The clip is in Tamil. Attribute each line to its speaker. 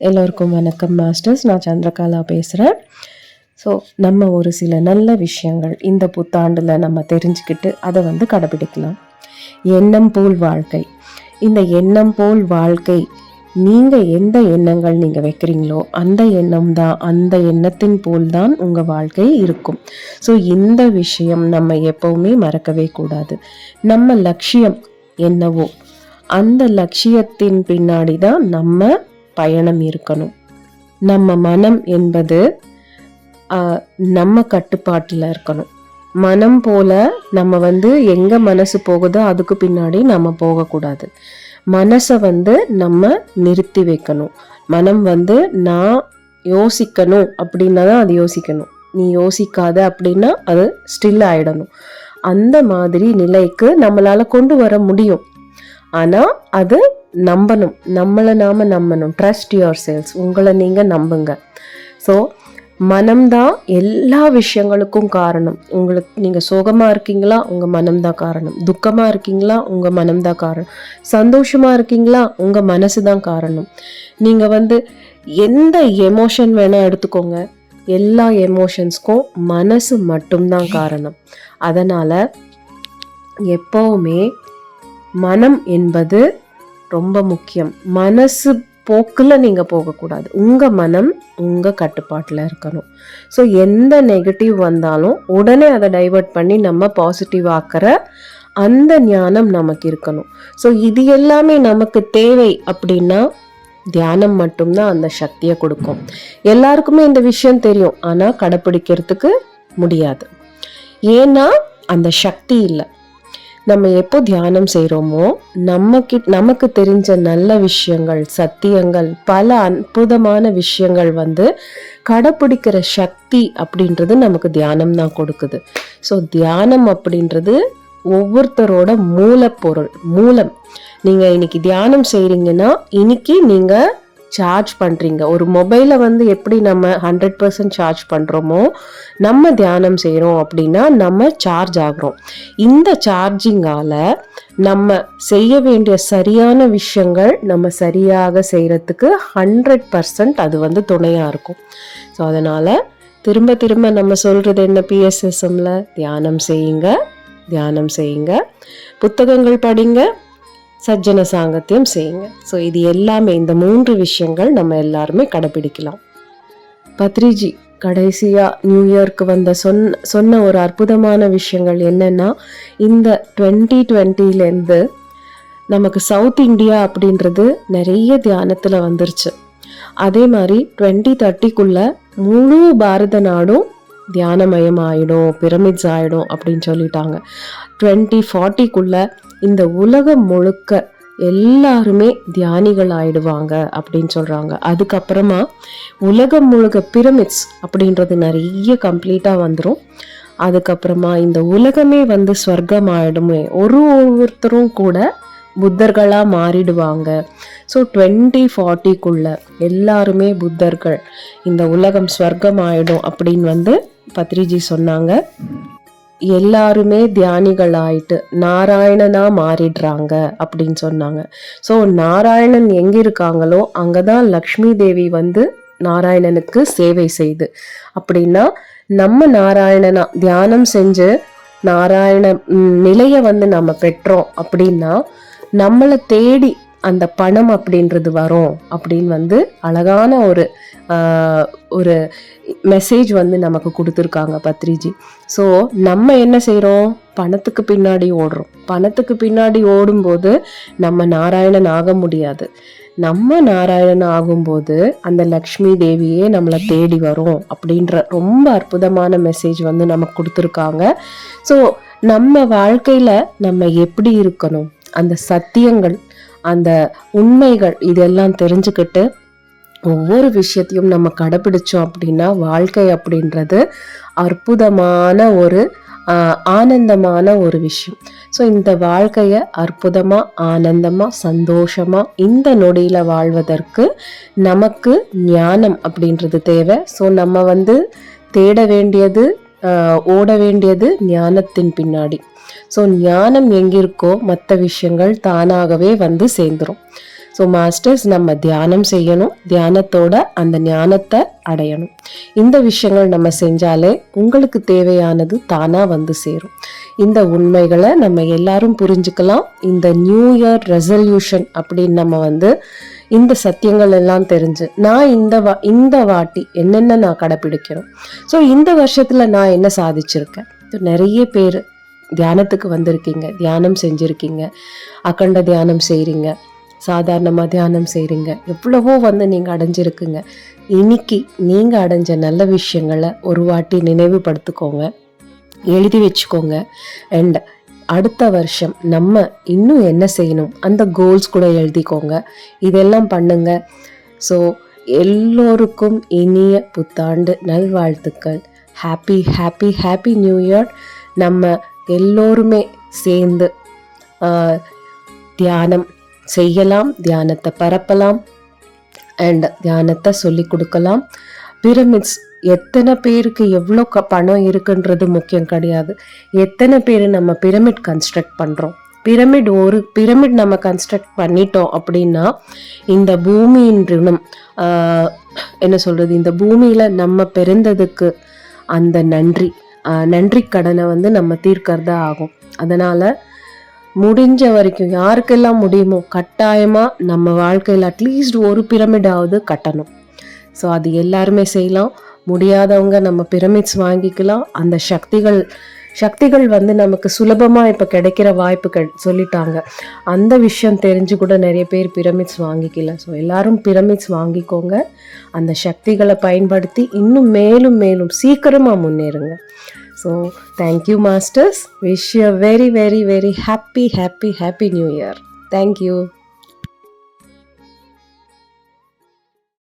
Speaker 1: எல்லோருக்கும் வணக்கம் மாஸ்டர்ஸ். நான் சந்திரகாலா பேசுகிறேன் ஸோ நம்ம ஒரு சில நல்ல விஷயங்கள் இந்த புத்தாண்டில் நம்ம தெரிஞ்சுக்கிட்டு அதை வந்து கடைபிடிக்கலாம். எண்ணம் போல் வாழ்க்கை. இந்த எண்ணம் போல் வாழ்க்கை நீங்கள் எந்த எண்ணங்கள் நீங்கள் வைக்கிறீங்களோ அந்த எண்ணம் தான் அந்த எண்ணத்தின் போல் தான் உங்கள் வாழ்க்கை இருக்கும். ஸோ இந்த விஷயம் நம்ம எப்போவுமே மறக்கவே கூடாது. நம்ம லட்சியம் என்னவோ அந்த லட்சியத்தின் பின்னாடி தான் நம்ம பயணம் இருக்கணும். நம்ம மனம் என்பது நம்ம கட்டுப்பாட்டில் இருக்கணும். மனம் போல நம்ம வந்து எங்கே மனசு போகுதோ அதுக்கு பின்னாடி நம்ம போகக்கூடாது. மனசை வந்து நம்ம நிறுத்தி வைக்கணும். மனம் வந்து நான் யோசிக்கணும் அப்படின்னா தான் அது யோசிக்கணும். நீ யோசிக்காத அப்படின்னா அது ஸ்டில் ஆயிடணும். அந்த மாதிரி நிலைக்கு நம்மளால் கொண்டு வர முடியும். ஆனால் அது நம்பணும். நம்மளை நாம நம்பணும். ட்ரஸ்ட் யுவர் செல்ஸ் உங்களை நீங்கள் நம்புங்க. ஸோ மனம்தான் எல்லா விஷயங்களுக்கும் காரணம். உங்களுக்கு நீங்கள் சோகமாக இருக்கீங்களா உங்கள் மனம்தான் காரணம். துக்கமாக இருக்கீங்களா உங்கள் மனம்தான் காரணம். சந்தோஷமாக இருக்கீங்களா உங்கள் மனசு தான் காரணம். நீங்கள் வந்து எந்த எமோஷன் வேணால் எடுத்துக்கோங்க. எல்லா எமோஷன்ஸ்க்கும் மனசு மட்டும்தான் காரணம். அதனால் எப்போவுமே மனம் என்பது ரொம்ப முக்கியம். மனசு போக்கில் நீங்கள் போகக்கூடாது. உங்கள் மனம் உங்கள் கட்டுப்பாட்டில் இருக்கணும். ஸோ எந்த நெகட்டிவ் வந்தாலும் உடனே அதை டைவர்ட் பண்ணி நம்ம பாசிட்டிவ் ஆக்கிற அந்த ஞானம் நமக்கு இருக்கணும். ஸோ இது எல்லாமே நமக்கு தேவை அப்படின்னா தியானம் மட்டும்தான் அந்த சக்தியை கொடுக்கும். எல்லாருக்குமே இந்த விஷயம் தெரியும். ஆனால் கடைப்பிடிக்கிறதுக்கு முடியாது. ஏன்னா அந்த சக்தி இல்லை. நம்ம எப்போ தியானம் செய்கிறோமோ நமக்கு நமக்கு தெரிஞ்ச நல்ல விஷயங்கள் சத்தியங்கள் பல அற்புதமான விஷயங்கள் வந்து கடைப்பிடிக்கிற சக்தி அப்படின்றது நமக்கு தியானம் தான் கொடுக்குது. ஸோ தியானம் அப்படின்றது ஒவ்வொருத்தரோட மூலப்பொருள் மூலம். நீங்கள் இன்னைக்கு தியானம் செய்கிறீங்கன்னா இன்னைக்கு நீங்கள் சார்ஜ் பண்ணுறீங்க ஒரு மொபைலை வந்து எப்படி நம்ம ஹண்ட்ரட் பர்சன்ட் சார்ஜ் பண்ணுறோமோ நம்ம தியானம் செய்கிறோம் அப்படின்னா நம்ம சார்ஜ் ஆகிறோம். இந்த சார்ஜிங்கால் நம்ம செய்ய வேண்டிய சரியான விஷயங்கள் நம்ம சரியாக செய்கிறதுக்கு ஹண்ட்ரட் பர்சன்ட் அது வந்து துணையாக இருக்கும். ஸோ அதனால் திரும்ப திரும்ப நம்ம சொல்கிறது என்ன? பிஎஸ்எஸ்எம்மில் தியானம் செய்யுங்க தியானம் செய்யுங்க. புத்தகங்கள் படிங்க சஜ்ஜன சாங்கத்தியம் செய்யுங்க. ஸோ இது எல்லாமே இந்த மூன்று விஷயங்கள் நம்ம எல்லாருமே கடைபிடிக்கலாம். பத்ரிஜி கடைசியாக நியூ இயர்க்கு வந்த சொன் சொன்ன ஒரு அற்புதமான விஷயங்கள் என்னென்னா இந்த டுவெண்ட்டி டுவெண்ட்டிலேருந்து நமக்கு சவுத் இந்தியா அப்படின்றது நிறைய தியானத்தில் வந்துருச்சு. அதே மாதிரி டுவெண்ட்டி தேர்ட்டிக்குள்ளே முழு பாரத நாடும் தியானமயம் ஆகிடும் பிரமிட்ஸ் ஆகிடும் அப்படின்னு சொல்லிட்டாங்க. டுவெண்ட்டி ஃபார்ட்டிக்குள்ளே இந்த உலகம் முழுக்க எல்லாருமே தியானிகள் ஆயிடுவாங்க அப்படின்னு சொல்கிறாங்க அதுக்கப்புறமா உலகம் முழுக்க பிரமிட்ஸ் அப்படின்றது நிறைய கம்ப்ளீட்டாக வந்துடும் அதுக்கப்புறமா இந்த உலகமே வந்து ஸ்வர்க்கம் ஆயிடுமே ஒரு ஒவ்வொருத்தரும் கூட புத்தர்களாக மாறிடுவாங்க. ஸோ டுவெண்ட்டி ஃபார்ட்டிக்குள்ள எல்லாருமே புத்தர்கள் இந்த உலகம் ஸ்வர்க்கம் ஆயிடும் அப்படின்னு வந்து பத்ரிஜி சொன்னாங்க. எல்லாருமே தியானிகள் ஆயிட்டு நாராயணனா மாறிடுறாங்க அப்படின்னு சொன்னாங்க. ஸோ நாராயணன் எங்க இருக்காங்களோ அங்கதான் லக்ஷ்மி தேவி வந்து நாராயணனுக்கு சேவை செய்து. அப்படின்னா நம்ம நாராயணனா தியானம் செஞ்சு நாராயண நிலையை வந்து நம்ம பெற்றோம் அப்படின்னா நம்மளை தேடி அந்த பணம் அப்படின்றது வரும் அப்படின்னு வந்து அழகான ஒரு ஒரு மெசேஜ் வந்து நமக்கு கொடுத்துருக்காங்க பத்ரிஜி. ஸோ நம்ம என்ன செய்கிறோம் பணத்துக்கு பின்னாடி ஓடுறோம். பணத்துக்கு பின்னாடி ஓடும்போது நம்ம நாராயணன் ஆக முடியாது. நம்ம நாராயணன் ஆகும்போது அந்த லக்ஷ்மி தேவியே நம்மளை தேடி வரும் அப்படின்ற ரொம்ப அற்புதமான மெசேஜ் வந்து நமக்கு கொடுத்துருக்காங்க. ஸோ நம்ம வாழ்க்கையில் நம்ம எப்படி இருக்கணும்? அந்த சத்தியங்கள் அந்த உண்மைகள் இதெல்லாம் தெரிஞ்சுக்கிட்டு ஒவ்வொரு விஷயத்தையும் நம்ம கடைபிடிச்சோம் அப்படின்னா வாழ்க்கை அப்படின்றது அற்புதமான ஒரு ஆனந்தமான ஒரு விஷயம். ஸோ இந்த வாழ்க்கையை அற்புதமாக ஆனந்தமாக சந்தோஷமாக இந்த நொடியில் வாழ்வதற்கு நமக்கு ஞானம் அப்படின்றது தேவை. ஸோ நம்ம வந்து தேட வேண்டியது ஓட வேண்டியது ஞானத்தின் பின்னாடி. ஸோ ஞானம் எங்கிருக்கோ மற்ற விஷயங்கள் தானாகவே வந்து சேர்ந்துரும். ஸோ மாஸ்டர்ஸ் நம்ம தியானம் செய்யணும். தியானத்தோட அந்த ஞானத்தை அடையணும். இந்த விஷயங்கள் நம்ம செஞ்சாலே உங்களுக்கு தேவையானது தானாக வந்து சேரும். இந்த உண்மைகளை நம்ம எல்லாரும் புரிஞ்சுக்கலாம். இந்த நியூ இயர் ரெசல்யூஷன் அப்படின்னு நம்ம வந்து இந்த சத்தியங்கள் எல்லாம் தெரிஞ்சு நான் இந்த வா இந்த வாட்டி என்னென்ன நான் கடைப்பிடிக்கிறோம் ஸோ இந்த வருஷத்தில் நான் என்ன சாதிச்சிருக்கேன்? நிறைய பேர் தியானத்துக்கு வந்திருக்கீங்க. தியானம் செஞ்சுருக்கீங்க. அகண்ட தியானம் செய்கிறீங்க சாதாரணமாக தியானம் செய்கிறீங்க எவ்வளவோ வந்து நீங்கள் அடைஞ்சிருக்குங்க. இன்னைக்கு நீங்கள் அடைஞ்ச நல்ல விஷயங்களை ஒரு வாட்டி நினைவுபடுத்திக்கோங்க. எழுதி வச்சுக்கோங்க. அண்ட் அடுத்த வருஷம் நம்ம இன்னும் என்ன செய்யணும்? அந்த கோல்ஸ் கூட எழுதிக்கோங்க. இதெல்லாம் பண்ணுங்க. ஸோ எல்லோருக்கும் இனிய புத்தாண்டு நல்வாழ்த்துக்கள். Happy happy happy new year நம்ம எல்லோருமே சேர்ந்து தியானம் செய்யலாம் தியானத்தை பரப்பலாம் அண்ட் தியானத்தை சொல்லி கொடுக்கலாம். பிரமிட்ஸ் எத்தனை பேருக்கு எவ்வளோ க பணம் இருக்குன்றது முக்கியம் கிடையாது. எத்தனை பேர் நம்ம பிரமிட் கன்ஸ்ட்ரக்ட் பண்ணுறோம் பிரமிட் ஒரு பிரமிட் நம்ம கன்ஸ்ட்ரக்ட் பண்ணிட்டோம் அப்படின்னா இந்த பூமியின் ரிணம் என்ன சொல்கிறது இந்த பூமியில் நம்ம பிறந்ததுக்கு அந்த நன்றி. நன்றி கடனை வந்து நம்ம தீர்க்கறதா ஆகும். அதனால் முடிஞ்ச வரைக்கும் யாருக்கெல்லாம் முடியுமோ கட்டாயமாக நம்ம வாழ்க்கையில் அட்லீஸ்ட் ஒரு பிரமிடாவது கட்டணும். ஸோ அது எல்லாருமே செய்யலாம். முடியாதவங்க நம்ம பிரமிட்ஸ் வாங்கிக்கலாம். அந்த சக்திகள் சக்திகள் வந்து நமக்கு சுலபமாக இப்போ கிடைக்கிற வாய்ப்பு க சொல்லிட்டாங்க. அந்த விஷயம் தெரிஞ்சு கூட நிறைய பேர் பிரமிட்ஸ் வாங்கிக்கல. ஸோ எல்லாரும் பிரமிட்ஸ் வாங்கிக்கோங்க. அந்த சக்திகளை பயன்படுத்தி இன்னும் மேலும் மேலும் சீக்கிரமாக முன்னேறுங்க. So thank you masters wish a very very very happy happy happy new year thank you